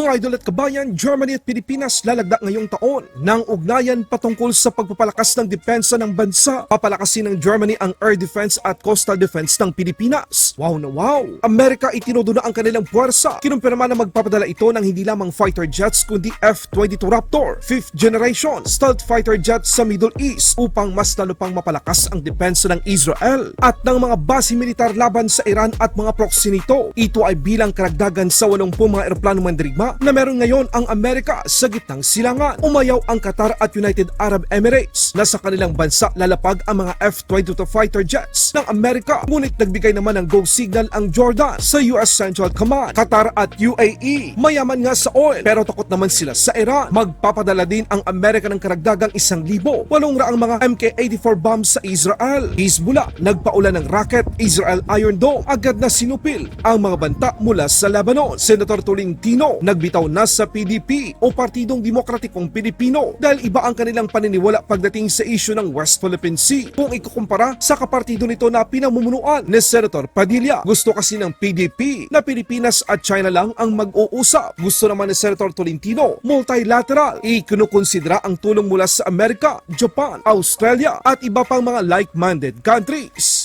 Mga idol at kabayan, Germany at Pilipinas lalagda ngayong taon ng ugnayan patungkol sa pagpapalakas ng depensa ng bansa. Papalakasin ng Germany ang air defense at coastal defense ng Pilipinas. Wow na wow! Amerika itinudo na ang kanilang puwersa. Kinumpirma na magpapadala ito ng hindi lamang fighter jets kundi F-22 Raptor, 5th generation stealth fighter jets sa Middle East upang mas lalo pang mapalakas ang depensa ng Israel at ng mga base militar laban sa Iran at mga proxy nito. Ito ay bilang karagdagan sa 80 mga eroplano mandirigma na meron ngayon ang Amerika sa gitnang silangan. Umayaw ang Qatar at United Arab Emirates na sa kanilang bansa lalapag ang mga F-22 fighter jets ng Amerika. Ngunit nagbigay naman ng go signal ang Jordan sa US Central Command. Qatar at UAE mayaman nga sa oil pero takot naman sila sa Iran. Magpapadala din ang Amerika ng karagdagang isang libo walong raang mga MK-84 bombs sa Israel. Hezbollah nagpaulan ng rocket Israel Iron Dome agad na sinupil ang mga banta mula sa Lebanon. Senator Tolentino nagbitaw na sa PDP o Partidong Demokratikong Pilipino dahil iba ang kanilang paniniwala pagdating sa isyu ng West Philippine Sea. Kung ikukumpara sa kapartido nito na pinamumunuan ni Senator Padilla. Gusto kasi ng PDP na Pilipinas at China lang ang mag-uusap. Gusto naman ni Senator Tolentino multilateral. Ikinukonsidera ang tulong mula sa Amerika, Japan, Australia at iba pang mga like-minded countries.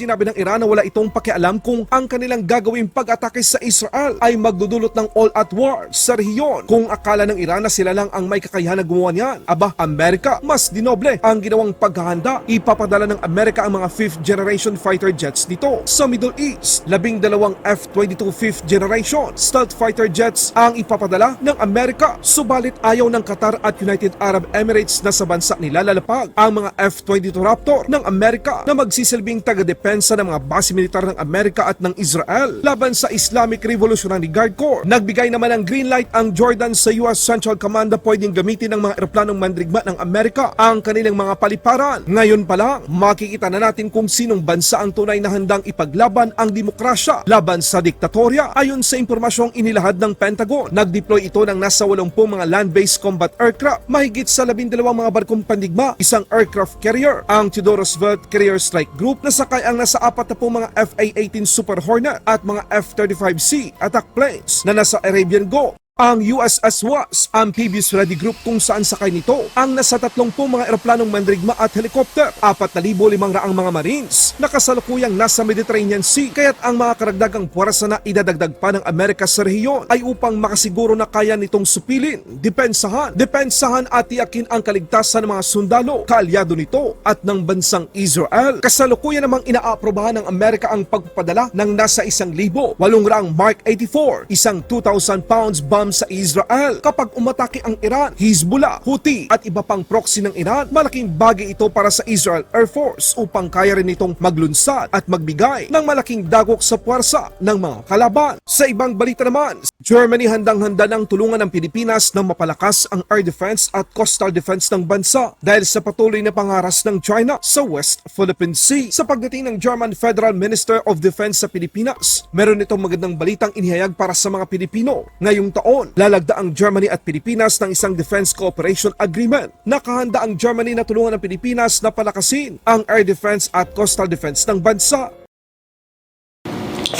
Sinabi ng Iran na wala itong pakialam kung ang kanilang gagawing pag-atake sa Israel ay magdudulot ng all-out war sa rehiyon. Kung akala ng Iran na sila lang ang may kakayahan na gumawa niyan, aba, Amerika, mas dinoble ang ginawang paghahanda. Ipapadala ng Amerika ang mga 5th generation fighter jets dito sa Middle East. Labing dalawang F-22 5th generation stealth fighter jets ang ipapadala ng Amerika. Subalit ayaw ng Qatar at United Arab Emirates na sa bansa nila lalapag ang mga F-22 Raptor ng Amerika na magsisilbing taga-depensa ng mga base militar ng Amerika at ng Israel laban sa Islamic Revolutionary Guard Corps. Nagbigay naman ng green light ang Jordan sa US Central Command na pwedeng gamitin ng mga eroplanong mandirigma ng Amerika ang kanilang mga paliparan. Ngayon pa lang, makikita na natin kung sinong bansa ang tunay na handang ipaglaban ang demokrasya laban sa diktatorya. Ayon sa impormasyong inilahad ng Pentagon, nag-deploy ito ng nasa 80 mga land-based combat aircraft, mahigit sa 12 mga barkong pandigma, isang aircraft carrier, ang Theodore Roosevelt Carrier Strike Group na sakay ang nasa apat na po mga FA-18 Super Hornet at mga F-35C attack planes na nasa Arabian Gulf. Ang USS Wasp, Amphibious Ready Group kung saan sakay nito ang nasa 30 mga eroplanong mandirigma at helikopter, 4,500 mga Marines na kasalukuyang nasa Mediterranean Sea kaya't ang mga karagdagang puwersa na idadagdag pa ng Amerika sa rehiyon ay upang makasiguro na kaya nitong supilin, depensahan, depensahan at tiyakin ang kaligtasan ng mga sundalo, kaalyado nito at ng bansang Israel. Kasalukuyan namang inaaprobahan ng Amerika ang pagpapadala ng nasa isang libo, walong raang Mark 84, isang 2,000 pounds bomb sa Israel. Kapag umatake ang Iran, Hezbollah, Houthi at iba pang proxy ng Iran, malaking bagay ito para sa Israel Air Force upang kaya rin itong maglunsad at magbigay ng malaking dagok sa puwersa ng mga kalaban. Sa ibang balita naman, Germany handang-handa ng tulungan ng Pilipinas na mapalakas ang air defense at coastal defense ng bansa dahil sa patuloy na pangaras ng China sa West Philippine Sea. Sa pagdating ng German Federal Minister of Defense sa Pilipinas, meron itong magandang balitang inihayag para sa mga Pilipino. Ngayong taon, lalagda ang Germany at Pilipinas ng isang Defense Cooperation Agreement. Nakahanda ang Germany na tulungan ng Pilipinas na palakasin ang air defense at coastal defense ng bansa.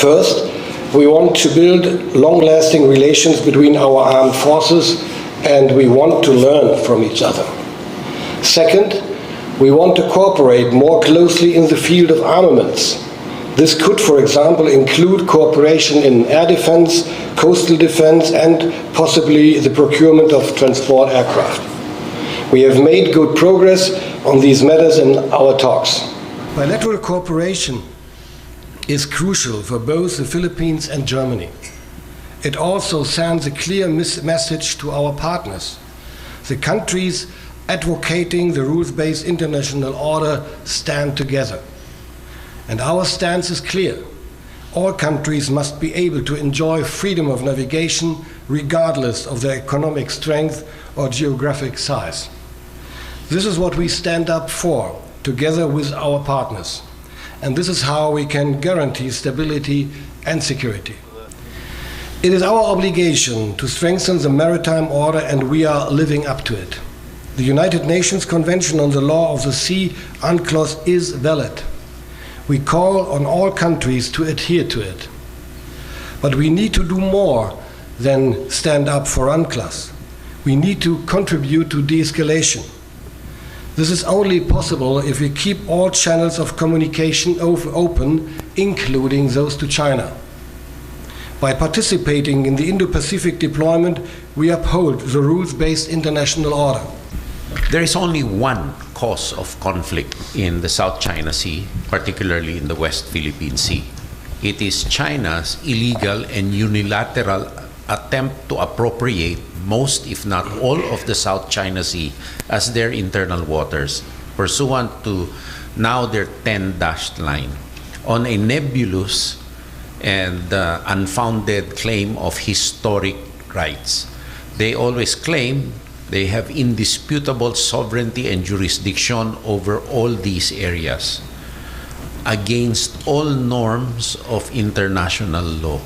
First, we want to build long-lasting relations between our armed forces and we want to learn from each other. Second, we want to cooperate more closely in the field of armaments. This could, for example, include cooperation in air defense, coastal defense, and possibly the procurement of transport aircraft. We have made good progress on these matters in our talks. Bilateral cooperation is crucial for both the Philippines and Germany. It also sends a clear message to our partners. The countries advocating the rules based international order stand together. And our stance is clear. All countries must be able to enjoy freedom of navigation regardless of their economic strength or geographic size. This is what we stand up for together with our partners. And this is how we can guarantee stability and security. It is our obligation to strengthen the maritime order, and we are living up to it. The United Nations Convention on the Law of the Sea, UNCLOS, is valid. We call on all countries to adhere to it. But we need to do more than stand up for UNCLOS. We need to contribute to de escalation. This is only possible if we keep all channels of communication open, including those to China. By participating in the Indo Pacific deployment, we uphold the rules based international order. There is only one cause of conflict in the South China Sea, particularly in the West Philippine Sea. It is China's illegal and unilateral attempt to appropriate most, if not all, of the South China Sea as their internal waters, pursuant to now their 10 dashed line, on a nebulous and uh, unfounded claim of historic rights. They always claim they have indisputable sovereignty and jurisdiction over all these areas against all norms of international law.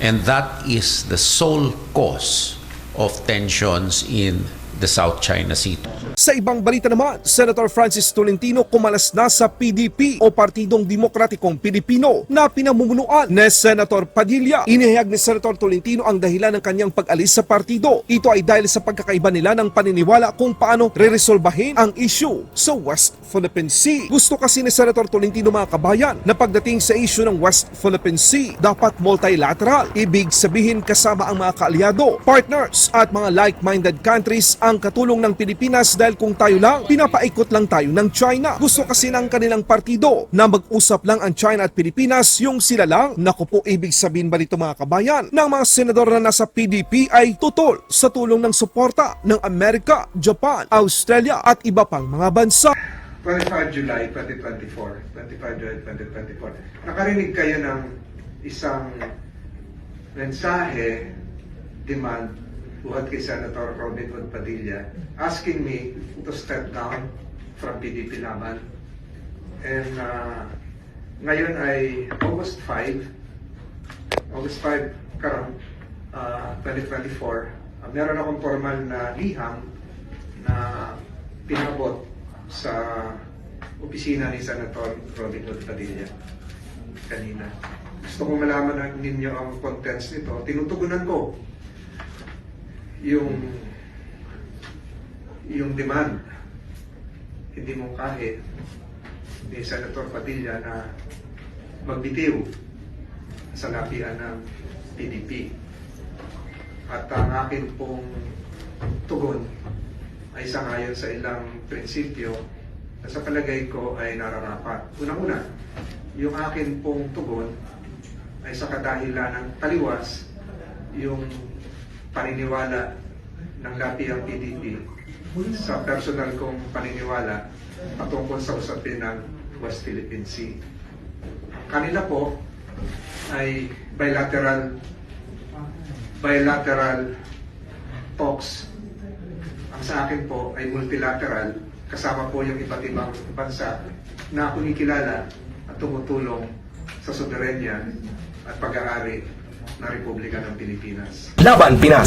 And that is the sole cause of tensions in the South China Sea. Sa ibang balita naman, Senator Francis Tolentino kumalas na sa PDP o Partidong Demokratikong Pilipino na pinamumunuan ni Senator Padilla. Inihayag ni Senator Tolentino ang dahilan ng kanyang pag-alis sa partido. Ito ay dahil sa pagkakaiba nila ng paniniwala kung paano re-resolbahin ang issue sa West Philippine Sea. Gusto kasi ni Senator Tolentino mga kabayan na pagdating sa issue ng West Philippine Sea, dapat multilateral. Ibig sabihin kasama ang mga kaalyado, partners at mga like-minded countries ang katulong ng Pilipinas dahil kung tayo lang, pinapaikot lang tayo ng China. Gusto kasi ng kanilang partido na mag-usap lang ang China at Pilipinas yung sila lang. Naku po, ibig sabihin ba nito mga kabayan ng mga senador na nasa PDP ay tutol sa tulong ng suporta ng Amerika, Japan, Australia at iba pang mga bansa. 25 July 2024, 25 July 2024, nakarinig kayo ng isang mensahe, demand, buhat kay Senator Robin Hood Padilla, asking me to step down from PDP Laban. And uh, ngayon ay August 5, August 5 karon, uh, 2024, uh, meron akong formal na liham na pinabot sa opisina ni Senator Robin Hood Padilla kanina. Gusto ko malaman ninyo ang contents nito. Tinutugunan ko yung yung demand hindi mo kahit ni Senator Padilla na magbitiw sa lapian ng PDP. At ang akin pong tugon ay sangayon sa ilang prinsipyo na sa palagay ko ay nararapat. Unang-una, yung akin pong tugon ay sa kadahilan ng taliwas yung paniniwala ng lapi ang PDP sa personal kong paniniwala patungkol sa usapin ng West Philippine Sea. Kanila po ay bilateral bilateral talks ang sa akin po ay multilateral, kasama po yung iba't ibang bansa na kunikilala at tumutulong sa soberenya at pag-aari ng Republika ng Pilipinas. Laban Pinas.